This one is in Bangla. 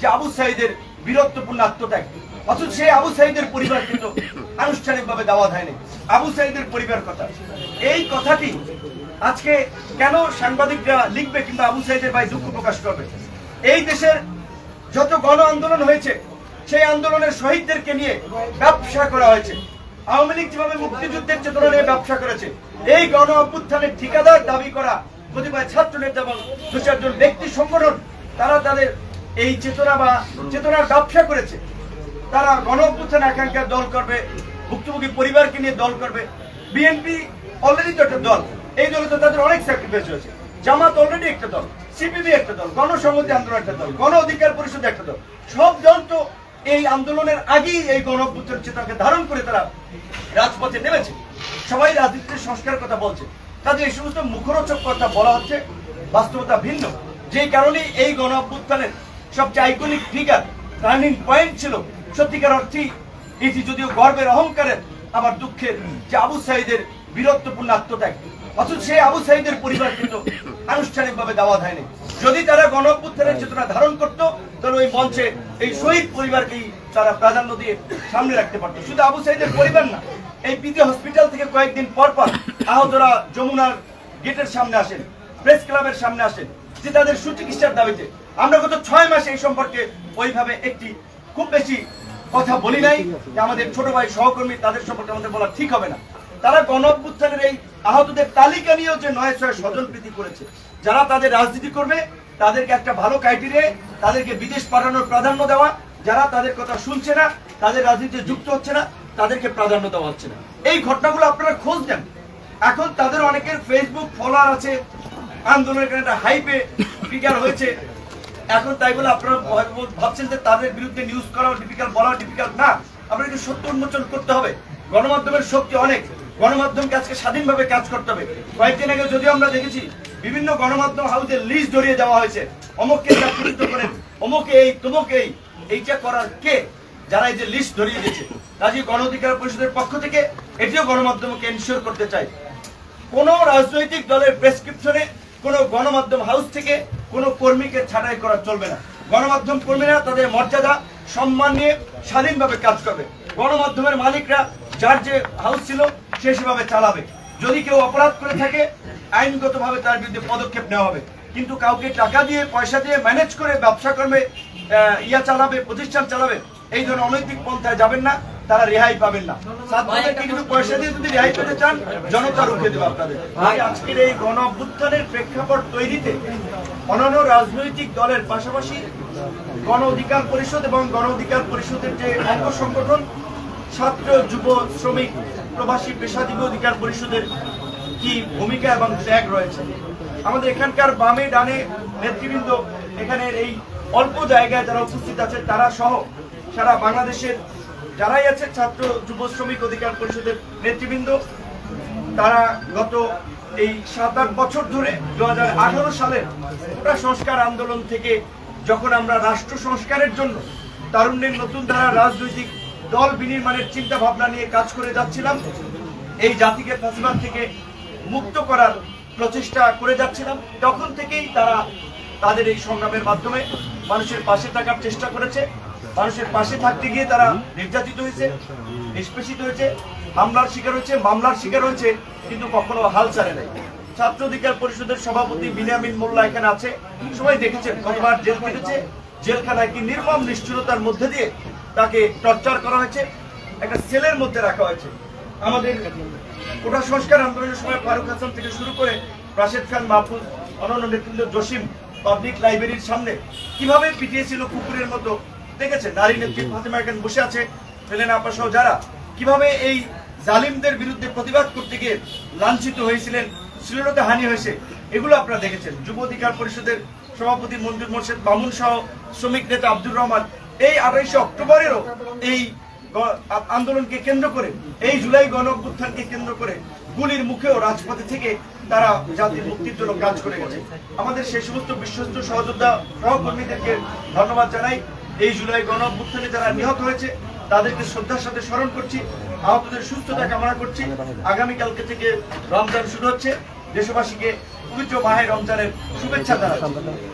যে আবু সাইদের বীরত্বপূর্ণ আত্মত্যাগ। অথচ সেই আবু সাইদের পরিবার কিন্তু আনুষ্ঠানিকভাবে দাওয়া দেয়নি আবু সাইদের পরিবার কথা। এই কথাটি আজকে কেন সাংবাদিকরা লিখবে কিংবা আবু সাইদের ভাই দুঃখ প্রকাশ করবে? এই দেশের যত গণ আন্দোলন হয়েছে, সেই আন্দোলনের শহীদদেরকে নিয়ে ব্যবসা করা হয়েছে। আওয়ামী লীগ যেভাবে মুক্তিযুদ্ধের চেতনা নিয়ে ব্যবসা করেছে, এই গণ অভ্যুত্থানের ঠিকাদার দাবি করা কতিপয় ছাত্র নেতা এবং দু চারজন ব্যক্তি সংগঠন, তারা তাদের এই চেতনা বা চেতনার ব্যবসা করেছে। তারা গণ অভ্যুত্থান একাঙ্ক্ষার দল করবে, ভুক্তভোগী পরিবারকে নিয়ে দল করবে। বিএনপি অলরেডি তো একটা দল। এই দলে তো তাদের অনেক স্যাক্রিফাইস হয়েছে। জামাত অলরেডি একটা দল সিপিবি একটা দল, গণসংহতি আন্দোলন একটা দল, গণ অধিকার পরিষদ একটা দল। সব দল তো এই আন্দোলনের আগেই এই গণ চেতনাকে ধারণ করে তারা রাজপথে নেমেছে। সবাই রাজনীতির সংস্কার কথা বলছে। কাজে এই সমস্ত মুখরোচক কথা বলা হচ্ছে, বাস্তবতা ভিন্ন। যে কারণে এই গণ অভ্যুত্থানের সবচেয়ে আইকনিক ফিগার টার্নিং পয়েন্ট ছিল সত্যিকার অর্থেই এটি যদিও গর্বের অহংকারের, আবার দুঃখের যে আবু সাইদের বীরত্বপূর্ণ আত্মত্যাগ। অথচ সেই আবু সাইদের পরিবার কিন্তু আনুষ্ঠানিকভাবে দাওয়া দেয়নি যদি তারা গণ চেতনা ধারণ করত, তাহলে ওই মঞ্চে এই শহীদ পরিবারকেই তারা প্রাধান্য দিয়ে সামনে রাখতে পারতো। শুধু আবু সাইদের পরিবার না, এই পিজি হসপিটাল থেকে কয়েকদিন পর পর আহতরা যমুনার গেটের সামনে আসেন, প্রেস ক্লাবের সামনে আসেন। যে তাদের সুচিকিৎসার দাবিতে। আমরা গত ছয় মাসে এই সম্পর্কে ওইভাবে একটি খুব বেশি কথা বলি নাই যে আমাদের ছোট ভাই সহকর্মী তাদের সম্পর্কে আমাদের বলা ঠিক হবে না। তারা গণ এই আহতদের তালিকা নিয়েও যে নয় ছয় স্বজন প্রীতি করেছে। যারা তাদের রাজনীতি করবে, তাদেরকে একটা ভালো ক্রাইটেরিয়া, তাদেরকে বিদেশ পাঠানোর প্রাধান্য দেওয়া, যারা তাদের কথা শুনছে না, তাদের রাজনীতিতে যুক্ত হচ্ছে না, তাদেরকে প্রাধান্য দেওয়া হচ্ছে না। এই ঘটনাগুলো আপনারা খোঁজ নেন। এখন তাদের অনেকের ফেসবুক ফলোয়ার আছে আন্দোলনের একটা হাইপে ফিগার হয়েছে। এখন তাই বলে আপনারা ভাবছেন যে তাদের বিরুদ্ধে নিউজ করা ডিফিকাল্ট বলা ডিফিকাল্ট না। সত্য উন্মোচন করতে হবে। গণমাধ্যমের শক্তি অনেক। গণমাধ্যমকে আজকে স্বাধীনভাবে কাজ করতে হবে। কয়েকদিন আগে যদিও আমরা দেখেছি, বিভিন্ন গণমাধ্যম হাউসে লিস্ট ধরিয়ে দেওয়া হয়েছে। অমুককে চাকরিত করেন অমুকে এই তমুকে এই। এইটা করার কে? যারা এই যে লিস্ট ধরিয়ে দিয়েছে কাজী গণ অধিকার পরিষদের পক্ষ থেকে এটিও গণমাধ্যমকে এনশিওর করতে চাই কোন রাজনৈতিক দলের প্রেসক্রিপশনে কোন গণমাধ্যম হাউস থেকে কোন কর্মীকে ছাঁটাই করা চলবে না। গণমাধ্যম কর্মীরা তাদের মর্যাদা, সম্মান নিয়ে স্বাধীনভাবে কাজ করবে। গণমাধ্যমের মালিকরা যার যে হাউস ছিল সে সেভাবে চালাবে। যদি কেউ অপরাধ করে থাকে, আইনগতভাবে তার বিরুদ্ধে পদক্ষেপ নেওয়া হবে। কিন্তু কাউকে টাকা দিয়ে, পয়সা দিয়ে ম্যানেজ করে ব্যবসা করবে ইয়া চালাবে, প্রতিষ্ঠান চালাবে, এই ধরনের অনৈতিক পন্থায় যাবেন না। তারা রেহাই পাবেন না। ছাত্রদেরকে কিন্তু পয়সা দিয়ে যদি রেহাই পেতে চান জনতা রুখে দেবে আপনাদের। আজকের এই গণ অভ্যুত্থানের প্রেক্ষাপট তৈরিতে অন্যান্য রাজনৈতিক দলের পাশাপাশি গণ অধিকার পরিষদ এবং গণ অধিকার পরিষদের যে অঙ্গ সংগঠন ছাত্র যুব শ্রমিক প্রবাসী পেশাজীবী অধিকার পরিষদের কি ভূমিকা এবং ত্যাগ রয়েছে? আমাদের এখানকার বামে ডানে নেতৃবৃন্দ এখানের এই অল্প জায়গায় যারা উপস্থিত আছে তারা সহ সারা বাংলাদেশের যারাই আছে ছাত্র যুব শ্রমিক অধিকার পরিষদের নেতৃবৃন্দ, তারা গত এই সাত আট বছর ধরে দু হাজার সালের কোটা সংস্কার আন্দোলন থেকে যখন আমরা রাষ্ট্র সংস্কারের জন্য তারুণ্যের নতুন ধারা রাজনৈতিক দল বিনির্মাণের চিন্তা ভাবনা নিয়ে কাজ করে যাচ্ছিলাম, এই জাতিকে ফ্যাসিবাদ থেকে মুক্ত করার প্রচেষ্টা করে যাচ্ছিলাম, তখন থেকেই তারা তাদের এই সংগ্রামের মাধ্যমে মানুষের পাশে থাকার চেষ্টা করেছে। মানুষের পাশে থাকতে গিয়ে তারা নির্যাতিত হয়েছে, নিষ্পেষিত হয়েছে, হামলার শিকার হয়েছে, মামলার শিকার হয়েছে, কিন্তু কখনো হাল ছাড়ে নাই। ছাত্র অধিকার পরিষদের সভাপতি বিনিয়ামিন মোল্লা এখানে আছে। সবাই দেখেছেন কতবার জেল কেটেছে। জেলখানায় কি নির্মম নিষ্ঠুরতার মধ্যে দিয়ে তাকে টর্চার করা হয়েছে, একটা সেলের মধ্যে রাখা হয়েছে। আমাদের কোটা সংস্কার আন্দোলনের সময় ফারুক হাসান থেকে শুরু করে রাশেদ খান, মাহফুজ, অনন্য নেতৃত্ব জসিম পাবলিক লাইব্রেরির সামনে কীভাবে পিটিয়েছিল কুকুরের মতো? দেখেছেন? নারী নেত্রী ফাতেমা এখানে বসে আছে ফেলেন আপা সহ যারা। কীভাবে এই জালিমদের বিরুদ্ধে প্রতিবাদ করতে গিয়ে লাঞ্ছিত হয়েছিলেন শ্লীলতা হানি হয়েছে এগুলো আপনারা দেখেছেন। যুব অধিকার পরিষদের সভাপতি মঞ্জুর মোর্শেদ মামুন সহ শ্রমিক নেতা আব্দুর রহমান এই আঠাইশে অক্টোবরেরও এই আন্দোলনকে কেন্দ্র করে এই জুলাই গণ অভ্যুত্থানকে কেন্দ্র করে গুলির মুখেও রাজপথে থেকে তারা জাতির মুক্তির জন্য কাজ করে গেছে। আমাদের সেই সমস্ত বিশ্বস্ত সহযোদ্ধা সহকর্মীদেরকে ধন্যবাদ জানাই। এই জুলাই গণ যারা নিহত হয়েছে, তাদেরকে শ্রদ্ধার সাথে স্মরণ করছি, আহতদের সুস্থতা কামনা করছি। আগামীকালকে থেকে রমজান শুরু হচ্ছে। দেশবাসীকে পবিত্র মাহে রমজানের শুভেচ্ছা জানাচ্ছি।